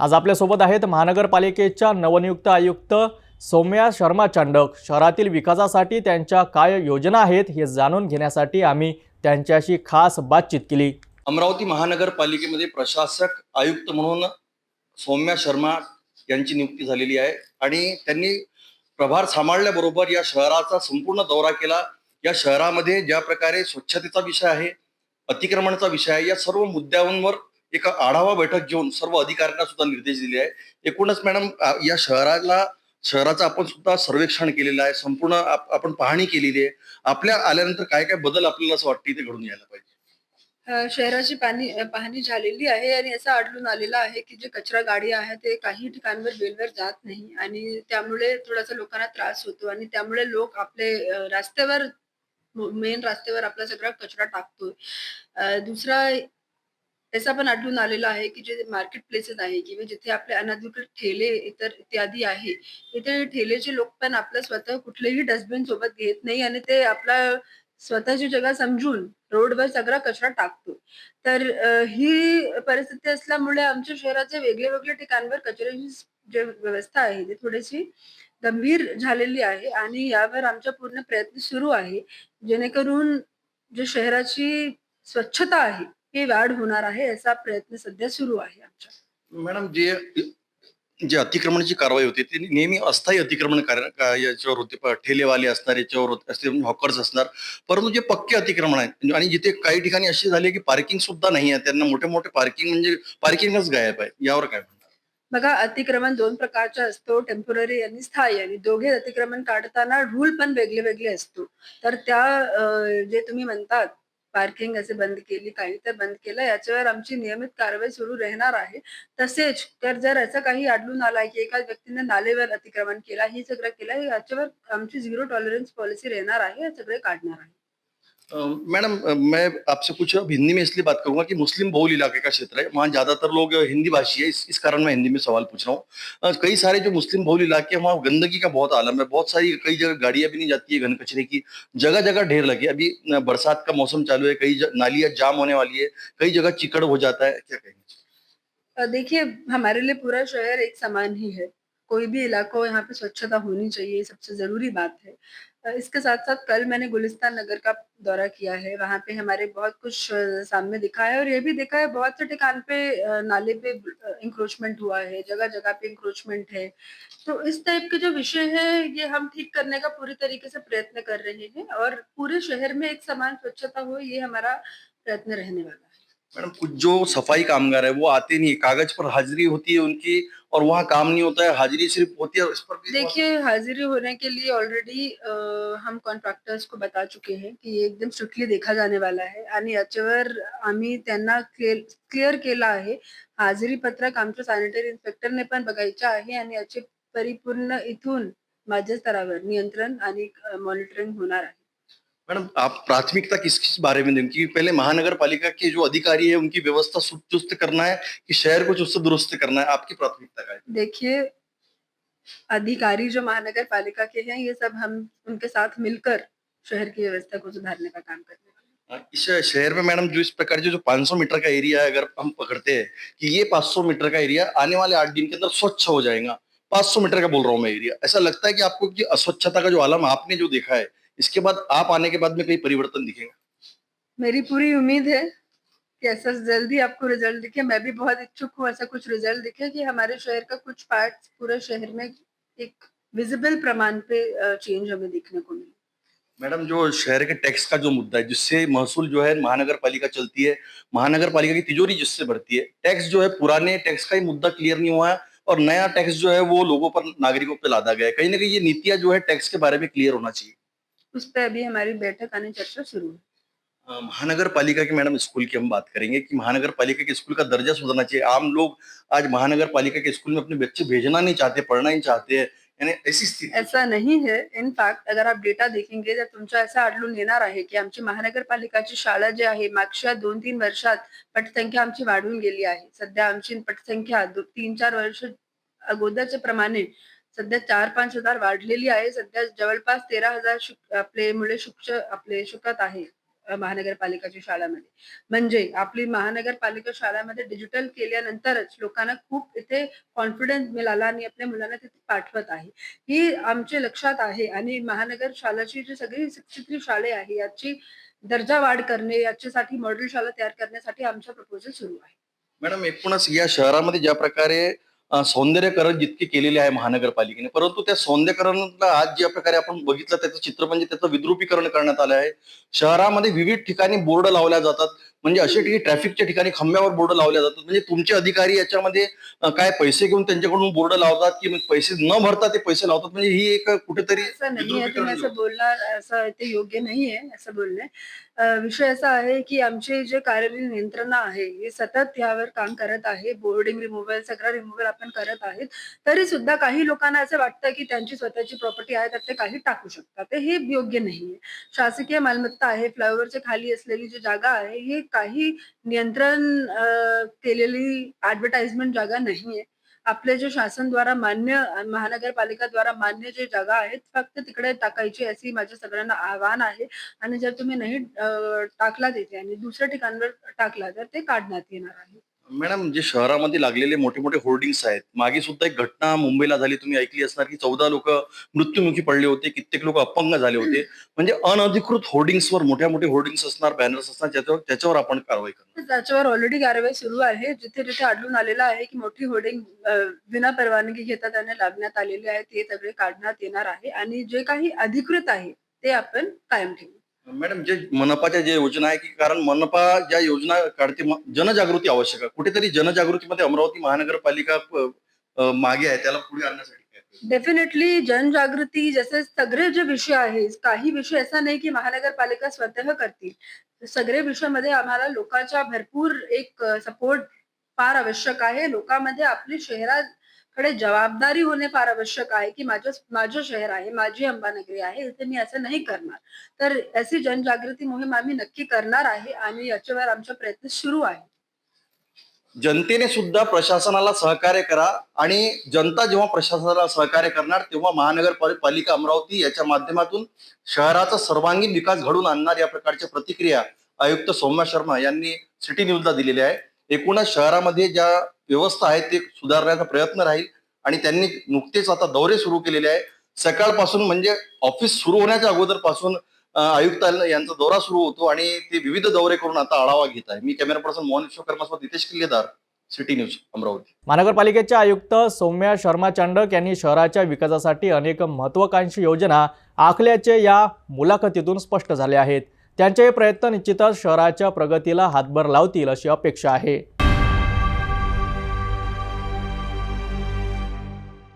आज आपल्यासोबत आहेत महानगरपालिकेच्या नवनियुक्त आयुक्त सौम्या शर्मा चांडक. शहरातील विकासासाठी त्यांच्या काय योजना आहेत हे जाणून घेण्यासाठी आम्ही त्यांच्याशी खास बातचीत केली. अमरावती महानगरपालिकेमध्ये प्रशासक आयुक्त म्हणून सौम्या शर्मा यांची नियुक्ती झालेली आहे आणि त्यांनी प्रभार सांभाळल्याबरोबर या शहराचा संपूर्ण दौरा केला. या शहरामध्ये ज्या प्रकारे स्वच्छतेचा विषय आहे अतिक्रमणाचा विषय आहे या सर्व मुद्द्यांवर एक आढावा बैठक घेऊन सर्व अधिकाऱ्यांना सुद्धा निर्देश दिले आहे एकूणच मॅडम या शहराला शहराचं आपण सुद्धा सर्वेक्षण केलेलं आहे. संपूर्ण आपण पाहणी केलेली आहे. आपल्या आल्यानंतर काय काय बदल आपल्याला असं वाटतं ते घडून यायला पाहिजे? शहराची पाणी पाहणी झालेली आहे आणि असं आढळून आलेलं आहे की जे कचरा गाडी आहे ते काही ठिकाणवर वेलवर जात नाही आणि त्यामुळे थोडासा लोकांना त्रास होतो आणि त्यामुळे लोक आपले रस्त्यावर मेन रस्त्यावर आपला सगळा कचरा टाकतोय. दुसरा त्याचा पण आढळून आलेला आहे की जे मार्केट प्लेसेस आहे किंवा जिथे आपले अनधिकृत ठेले इतर इत्यादी आहे इथे ठेलेचे लोक पण आपलं स्वतः कुठलेही डस्टबिन सोबत घेत नाही आणि ते आपला स्वतःची जगा समजून रोडवर सगळा कचरा टाकतो. तर ही परिस्थिती असल्यामुळे आमच्या शहराचे वेगळे वेगळे ठिकाणवर कचऱ्याची जे व्यवस्था आहे ती थोडीशी गंभीर झालेली आहे आणि यावर आमचा पूर्ण प्रयत्न सुरू आहे. जेणेकरून जे शहराची स्वच्छता आहे ही वाढ होणार आहे याचा प्रयत्न सध्या सुरू आहे आमच्या. मॅडम जे जे अतिक्रमणाची कारवाई होती ती नेहमी अस्थायी अतिक्रमण याच्यावर होते. ठेलेवाले असणार याच्यावर होत- हॉकर्स असणार. परंतु जे पक्के अतिक्रमण आहे आणि जिथे काही ठिकाणी असे झाले की पार्किंग सुद्धा नाही आहे त्यांना मोठे मोठे पार्किंग म्हणजे पार्किंगच गायब आहे. यावर काय बघा अतिक्रमण दोन प्रकारचा असतो टेम्पोररी आणि स्थायी. आणि दोघे अतिक्रमण काढताना रूल पण वेगळे वेगळे असतो. तर त्या जे तुम्ही म्हणतात पार्किंग असे बंद केली काही तर बंद केलं याच्यावर आमची नियमित कारवाई सुरू राहणार आहे. तसेच तर जर असं काही आढळून आला की एका व्यक्तीने नालेवर अतिक्रमण केला ही सगळं केलं याच्यावर आमची झिरो टॉलरन्स पॉलिसी राहणार आहे हे सगळे काढणार आहे. मैडम मैं आपसे कुछ अब हिंदी में इसलिए बात करूँगा कि मुस्लिम बहुल इलाके का क्षेत्र है। वहाँ ज़्यादातर लोग हिंदी भाषी है। इस, इस कारण मैं हिंदी में सवाल पूछ रहा हूँ। कई सारे जो मुस्लिम बहुल इलाके हैं वहाँ गंदगी का बहुत आलम है। बहुत सारी कई जगह गाड़ियाँ भी नहीं जाती है घन कचरे की। जगह जगह ढेर लगे अभी बरसात का मौसम चालू है। कई नालियाँ जाम होने वाली है। कई जगह चिकड़ हो जाता है। क्या कहेंगे? देखिए हमारे लिए पूरा शहर एक समान ही है। कोई भी इलाका हो, यहाँ पे स्वच्छता होनी चाहिए सबसे ज़रूरी बात है। इसके साथ साथ कल मैंने गुलिस्तान नगर का दौरा किया है, वहाँ पे हमारे बहुत कुछ सामने दिखा है और ये भी देखा है बहुत से ठिकान पे नाले पे इंक्रोचमेंट हुआ है जगह जगह पे इंक्रोचमेंट है। तो इस टाइप के जो विषय है, ये हम ठीक करने का पूरी तरीके से प्रयत्न कर रहे हैं और पूरे शहर में एक समान स्वच्छता हो, ये हमारा प्रयत्न रहने वाला है। मैडम कुछ जो सफाई कामगार है वो आते नहीं कागज पर हाजिरी होती है उनकी और वहाँ काम नहीं होता है। हाजिरी सिर्फ होती है इस पर भी देखिए हाजिरी होने के लिए ऑलरेडी हम कॉन्ट्रॅक्टर्स को बता चुके हैं की एकदम स्ट्रिक्टली देखा जाने वाला आहे आणि याच्यावर आम्ही त्यांना क्लिअर केला आहे। हाजिरी पत्रक आमच्या सॅनिटरी इन्स्पेक्टरने पण बघायचं आहे आणि याचे परिपूर्ण इथून माझ्या स्तरावर नियंत्रण आणि मॉनिटरिंग होणार आहे. मैडम आप प्राथमिकता किस किस बारे में देंगे पहले महानगर पालिका के जो अधिकारी है उनकी व्यवस्था चुस्त करना है कि शहर को चुस्त दुरुस्त करना है। आपकी प्राथमिकता का है। देखिए अधिकारी जो महानगर पालिका के हैं ये सब हम उनके साथ मिलकर शहर की व्यवस्था को सुधारने का काम करने वाले हैं। इस शहर में मैडम जो इस प्रकार जो 500 मीटर का एरिया है अगर हम पकड़ते हैं कि ये 500 मीटर का एरिया आने वाले आठ दिन के अंदर स्वच्छ हो जाएगा। 500 मीटर का बोल रहा हूँ मैं एरिया। ऐसा लगता है कि आपको कि अस्वच्छता का जो आलम आपने जो देखा है इसके बाद आप आने के बाद में कहीं परिवर्तन दिखेगा। मेरी पूरी उम्मीद है कि ऐसा जल्दी आपको रिज़ल्ट दिखे। मैं भी बहुत इच्छुक हूँ ऐसा कुछ रिज़ल्ट दिखे कि हमारे शहर का कुछ पार्ट पूरे शहर में एक विजिबल प्रमाण पे चेंज हमें देखने को मिले। मैडम जो शहर के टैक्स का जो मुद्दा है जिससे महसूल जो है महानगर पालिका चलती है महानगर पालिका की तिजोरी जिससे बढ़ती है टैक्स जो है पुराने टैक्स का ही मुद्दा क्लियर नहीं हुआ है और नया टैक्स जो है वो लोगों पर नागरिकों पर लादा गया है। कहीं ना कहीं ये नीतियाँ जो है टैक्स के बारे में क्लियर होना चाहिए। उस पर अभी हमारी बैठक आने चर्चा शुरू है। महानगर पालिका की मैडम स्कूल की हम बात करेंगे कि महानगर पालिका के स्कूल का दर्जा सुधरना चाहिए। आम लोग आज महानगर पालिका के स्कूल में अपने बच्चे भेजना नहीं चाहते पढ़ना नहीं चाहते हैं। यानी ऐसी स्थिति ऐसा नाही है। इनफॅक्ट अगर आप डेटा देखेंगे तर तुमच्या असं आढळून येणार आहे की आमची महानगरपालिकाची शाळा जी आहे मागच्या दोन तीन वर्षात पटसंख्या आमची वाढून गेली आहे. सध्या आमची पटसंख्या तीन चार वर्ष अगोदरच्या प्रमाणे सध्या चार पाच हजार वाढलेली आहे. सध्या जवळपास तेरा हजार आपले मुले शिक्ष आपले शिकत आहे अ, महानगरपालिकाच्या शाळामध्ये. म्हणजे आपली महानगरपालिका शाळामध्ये डिजिटल केल्यानंतरच लोकांना खूप इथे कॉन्फिडन्स मिळाला आणि आपल्या मुलांना तिथे पाठवत आहे. ही आमचे लक्षात आहे आणि महानगर शाळाची जी सगळी सिक्स्टी थ्री शाळे आहे याची दर्जा वाढ करणे याच्यासाठी मॉडेल शाळा तयार करण्यासाठी आमचा प्रपोजल सुरू आहे. मॅडम एकूणच या शहरामध्ये ज्या प्रकारे सौंदर्यकरण जितके केलेले आहे महानगरपालिकेने परंतु त्या सौंदर्यकरणाला आज ज्या प्रकारे आपण बघितलं त्याचं चित्र म्हणजे त्याचं विद्रुपीकरण करण्यात आलं आहे. शहरामध्ये विविध ठिकाणी बोर्ड लावल्या जातात. म्हणजे अशा ठिकाणी ट्रॅफिकच्या ठिकाणी खांब्यावर बोर्ड लावल्या जातात. म्हणजे तुमचे अधिकारी याच्यामध्ये काय पैसे घेऊन त्यांच्याकडून बोर्ड लावतात की पैसे न भरता ते पैसे लावतात? म्हणजे ही एक कुठेतरी असं असं. बोलणार असं ते योग्य नाही आहे असं बोलणे विषय असा आहे की आमचे जे कार्यालयीन यंत्रणा आहे हे सतत यावर काम करत आहे. बोर्डिंग रिमुव्हल सगळं रिमुव्हल आपण करत आहेत. तरी सुद्धा काही लोकांना असं वाटतं की त्यांची स्वतःची प्रॉपर्टी आहे तर ते काही टाकू शकतात. ते हे योग्य नाहीये. शासकीय मालमत्ता आहे फ्लायओव्हरच्या खाली असलेली जी जागा आहे ही काही नियंत्रण केलेली ऍडव्हर्टाइजमेंट जागा नाहीये. आपले जे शासनद्वारा मान्य महानगरपालिकाद्वारा मान्य जे जागा आहेत फक्त तिकडे टाकायची अशी माझ्या सगळ्यांना आव्हान आहे. आणि जर तुम्ही नाही टाकला तिथे आणि दुसऱ्या ठिकाणवर टाकला तर ते काढण्यात येणार आहे. मॅडम जे शहरामध्ये लागलेले मोठे मोठे होर्डिंग्स आहेत मागे सुद्धा एक घटना मुंबईला झाली तुम्ही ऐकली असणार की चौदा लोक मृत्युमुखी पडले होते कित्येक लोक अपंग झाले होते. म्हणजे अनधिकृत होर्डिंग्सवर मोठ्या मोठे होर्डिंग्स असणार बॅनर्स असणार त्याच्यावर त्याच्यावर आपण कारवाई करणार. त्याच्यावर ऑलरेडी कारवाई सुरू आहे. जिथे जिथे आढळून आलेलं आहे की मोठी होर्डिंग विना परवानगी घेता त्यांना लावण्यात आलेली आहे ते सगळे काढण्यात येणार आहे. आणि जे काही अधिकृत आहे ते आपण कायम ठेवू. मॅडम जे मनपाच्या ज्या योजना आहे की कारण मनपा ज्या योजना काढते म- जनजागृती आवश्यक आहे. कुठेतरी जनजागृतीमध्ये अमरावती महानगरपालिका अ, मागे आहे त्याला पुढे आणण्यासाठी काय? डेफिनेटली जनजागृती जसे सगळे जे विषय आहेत काही विषय असा नाही की महानगरपालिका स्वतः करतील. सगळे विषयामध्ये आम्हाला लोकांचा भरपूर एक सपोर्ट फार आवश्यक आहे. लोकांमध्ये आपली कडे जबाबदारी होणे फार आवश्यक आहे की माझं माझं शहर आहे माझी अंबानगरी आहे इथे मी असं नाही करणार. तर अशी जनजागृती मोहीम आम्ही नक्की करणार आहे आणि याच्यावर आमचा प्रयत्न सुरू आहे. जनतेने सुद्धा प्रशासनाला सहकार्य करा आणि जनता जेव्हा प्रशासनाला सहकार्य करणार तेव्हा महानगरपालिका अमरावती याच्या माध्यमातून शहराचा सर्वांगीण विकास घडून आणणार या प्रकारच्या प्रतिक्रिया आयुक्त सौम्या शर्मा यांनी सिटी न्यूजला दिलेल्या आहे एकूणच शहरामध्ये ज्या व्यवस्था आहेत ते सुधारण्याचा प्रयत्न राहील. आणि त्यांनी नुकतेच आता दौरे सुरू केलेले आहे सकाळपासून म्हणजे ऑफिस सुरू होण्याच्या अगोदरपासून आयुक्त यांचा दौरा सुरू होतो आणि ते विविध दौरे करून आता आढावा घेत आहे. मी कॅमेरा पर्सन मोहन विश्वकर्मासोबत नितेश किल्लेदार सिटी न्यूज अमरावती. महानगरपालिकेचे आयुक्त सौम्या शर्मा चांडक यांनी शहराच्या विकासासाठी अनेक महत्वाकांक्षी योजना आखल्याचे या मुलाखतीतून स्पष्ट झाले आहेत. त्यांचे हे प्रयत्न निश्चितच शहराच्या प्रगतीला हातभार लावतील अशी अपेक्षा आहे.